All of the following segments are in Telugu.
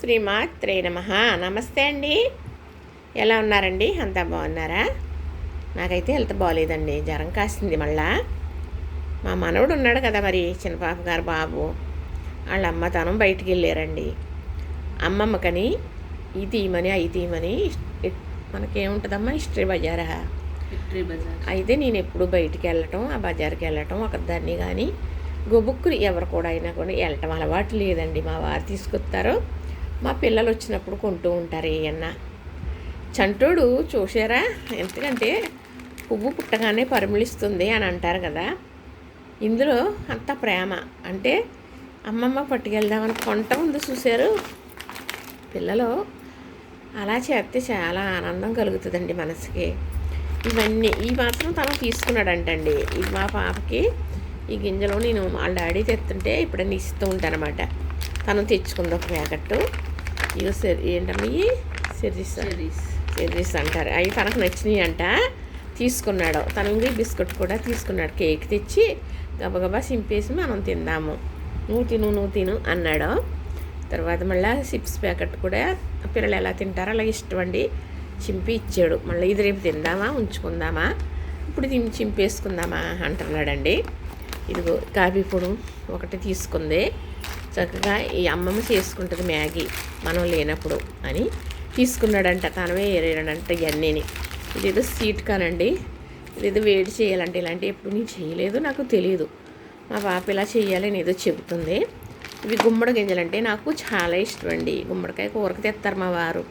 శ్రీమాత్రే నమ. నమస్తే అండి. ఎలా ఉన్నారండి? అంతా బాగున్నారా? నాకైతే హెల్త్ బాగాలేదండి జ్వరం కాసింది మళ్ళా. మా మనవడు ఉన్నాడు కదా మరి చిన్నపాప గారు బాబు. వాళ్ళ అమ్మతనం బయటికి వెళ్ళారండి. అమ్మమ్మకని ఈ తీయమని అవి తీయమని మనకేముంటుందమ్మా హిస్టరీ బజారా? అయితే నేను ఎప్పుడు బయటికి వెళ్ళటం ఆ బజార్కి వెళ్ళటం ఒకదాన్ని కానీ గొబుక్కుని ఎవరు కూడా అయినా కూడా వెళ్ళటం అలవాటు లేదండి. మా వారు తీసుకొస్తారు. మా పిల్లలు వచ్చినప్పుడు కొంటూ ఉంటారు ఏమన్నా చంటోడు చూసారా ఎందుకంటే పువ్వు పుట్టగానే పరిమళిస్తుంది అని అంటారు కదా. ఇందులో అంత ప్రేమ. అంటే అమ్మమ్మ పట్టుకెళ్దామని కొంట ఉంది చూశారు. పిల్లలు అలా చేస్తే చాలా ఆనందం కలుగుతుందండి మనసుకి. ఇవన్నీ ఈ మాత్రం తను తీసుకున్నాడంటండి. ఇది మా పాపకి ఈ గింజలో నేను వాళ్ళ డాడీ తెస్తుంటే ఇప్పుడన్నీ ఇస్తూ ఉంటానమాట తను తెచ్చుకుంది ఒక ప్యాకెట్. ఇవి సెర్ ఏంటమ్మా ఇవి సిరీస్ సిరీస్ అంటారు. అవి తనకు నచ్చినాయి అంట తీసుకున్నాడు. తను ఇంక బిస్కెట్ కూడా తీసుకున్నాడు. కేక్ తెచ్చి గబగబా సింపేసి మనం తిందాము. నువ్వు తిను నువ్వు తిను అన్నాడు. తర్వాత మళ్ళీ చిప్స్ ప్యాకెట్ కూడా పిల్లలు ఎలా తింటారో అలా ఇష్టం అండి చింపి ఇచ్చాడు. మళ్ళీ ఇది రేపు తిందామా ఉంచుకుందామా? ఇప్పుడు తిని చింపేసుకుందామా అంటున్నాడండి. ఇదిగో కాఫీ పొడి ఒకటి తీసుకుంది. చక్కగా ఈ అమ్మమ్మ చేసుకుంటుంది మ్యాగీ మనం లేనప్పుడు అని తీసుకున్నాడంట. తనవే ఏరేయడంట ఇవన్నీని ఇదేదో స్వీట్ కానండి. ఇదేదో వేడి చేయాలంటే ఇలాంటివి ఎప్పుడు నేను చేయలేదు నాకు తెలియదు మా పాప ఇలా చేయాలి అని ఏదో చెబుతుంది. ఇవి గుమ్మడి గింజలంటే నాకు చాలా ఇష్టం అండి గుమ్మడికాయ కూరకు తెస్తారు మా వారు.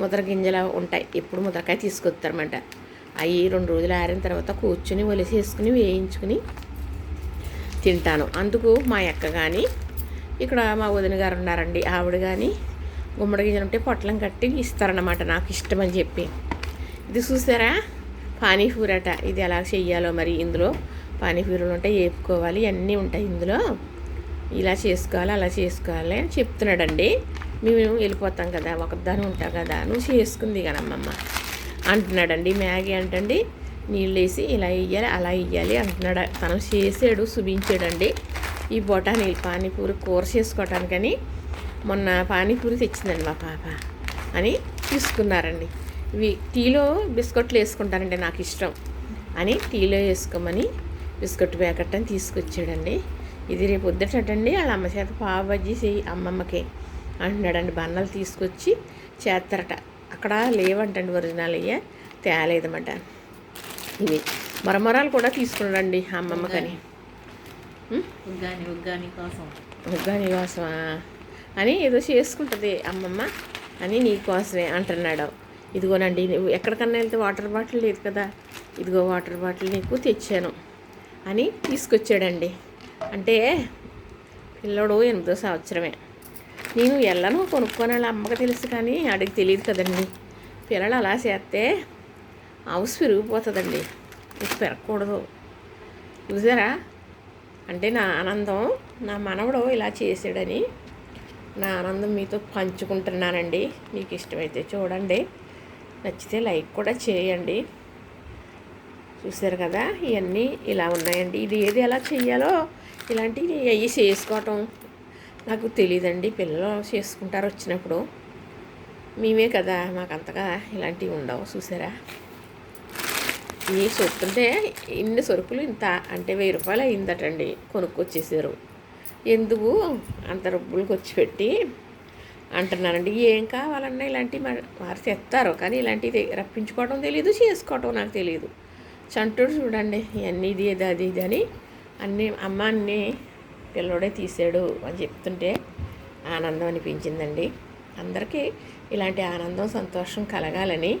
ముద్ర గింజలు ఉంటాయి. ఎప్పుడు ముద్రకాయ తీసుకొస్తారన్నమాట. అవి రెండు రోజులు ఆరిన తర్వాత కూర్చుని ఒలిసి వేసుకుని వేయించుకుని తింటాను. అందుకు మా అక్క కానీ ఇక్కడ మా వదిన గారు ఉన్నారండి. ఆవిడ కానీ గుమ్మడి గింజలు ఉంటే పొట్లం కట్టి ఇస్తారన్నమాట నాకు ఇష్టం అని చెప్పి. ఇది చూసారా? పానీపూరి అట. ఇది ఎలా చెయ్యాలో మరి ఇందులో. పానీపూరీలు ఉంటాయి వేపుకోవాలి అన్నీ ఉంటాయి ఇందులో. ఇలా చేసుకోవాలి అలా చేసుకోవాలి అని చెప్తున్నాడండి. మేము వెళ్ళిపోతాం కదా ఒకదాని ఉంటాం కదా. నువ్వు చేసుకుంది కదమ్మమ్మ అంటున్నాడండి. మ్యాగీ అంటండి. నీళ్ళు వేసి ఇలా వేయాలి అలా వేయాలి అంటున్నాడు. తను చేసాడు చూపించాడండి ఈ బొటానీలు పానీపూరి కూర చేసుకోవటానికని మొన్న పానీపూరి తెచ్చిందండి మా పాప అని తీసుకున్నారండి. ఇవి టీలో బిస్కెట్లు వేసుకుంటానండి నాకు ఇష్టం. అని టీలో వేసుకోమని బిస్కెట్ ప్యాకెట్ అని తీసుకొచ్చాడండి. ఇది రేపు వద్దటండి వాళ్ళ అమ్మ చేత పావు బజ్జీ చేయి అమ్మమ్మకి అంటున్నాడండి. బన్నలు తీసుకొచ్చి చేస్తారట అక్కడ లేవంటండి ఒరిజినల్ అయ్యే తేలేదన్నమాట. ఇవి మరమరాలు కూడా తీసుకున్నాడండి అమ్మమ్మకని. ఉగ్గాని ఉగ్గాని కోసం. ఉగ్గా నివాసమా అని ఏదో చేసుకుంటుంది అమ్మమ్మ. అని నీకోసమే అంటున్నాడు. ఇదిగోనండి నువ్వు ఎక్కడికన్నా వెళ్తే వాటర్ బాటిల్ లేదు కదా. ఇదిగో వాటర్ బాటిల్ నీకు తెచ్చాను. అని తీసుకొచ్చాడండి. అంటే పిల్లడు ఎనిమిదో సంవత్సరమే. నేను వెళ్ళను కొనుక్కొని వాళ్ళ అమ్మకి తెలుసు కానీ అడిగి తెలియదు కదండి. పిల్లలు అలా చేస్తే హౌస్ పెరిగిపోతుందండి. ఇది పెరగకూడదు. చూసారా? అంటే నా ఆనందం నా మనవడు ఇలా చేసాడని నా ఆనందం మీతో పంచుకుంటున్నానండి. మీకు ఇష్టమైతే చూడండి. నచ్చితే లైక్ కూడా చేయండి. చూసారు కదా ఇవన్నీ ఇలా ఉన్నాయండి. ఇది ఏది ఎలా చేయాలో ఇలాంటివి అవి చేసుకోవటం నాకు తెలియదండి పిల్లలు చేసుకుంటారు వచ్చినప్పుడు. మేమే కదా మాకు అంతగా ఇలాంటివి ఉండవు. చూసారా ఈ సొత్తుంటే ఇన్ని సరుకులు ఇంత అంటే వెయ్యి రూపాయలు అయిందటండి. కొనుక్కొచ్చేసారు. ఎందుకు? అంత రొబ్బులకు వచ్చి పెట్టి అంటున్నానండి ఏం కావాలన్నా ఇలాంటివి వారు తెస్తారు కానీ ఇలాంటివి రప్పించుకోవడం తెలియదు చేసుకోవటం నాకు తెలియదు చంటుడు చూడండి ఇవన్నీ ఇది ఇది అది ఇది అని అన్నీ అమ్మ అన్నీ పిల్లోడే తీసాడు అని చెప్తుంటే ఆనందం అనిపించిందండి. అందరికీ ఇలాంటి ఆనందం సంతోషం కలగాలని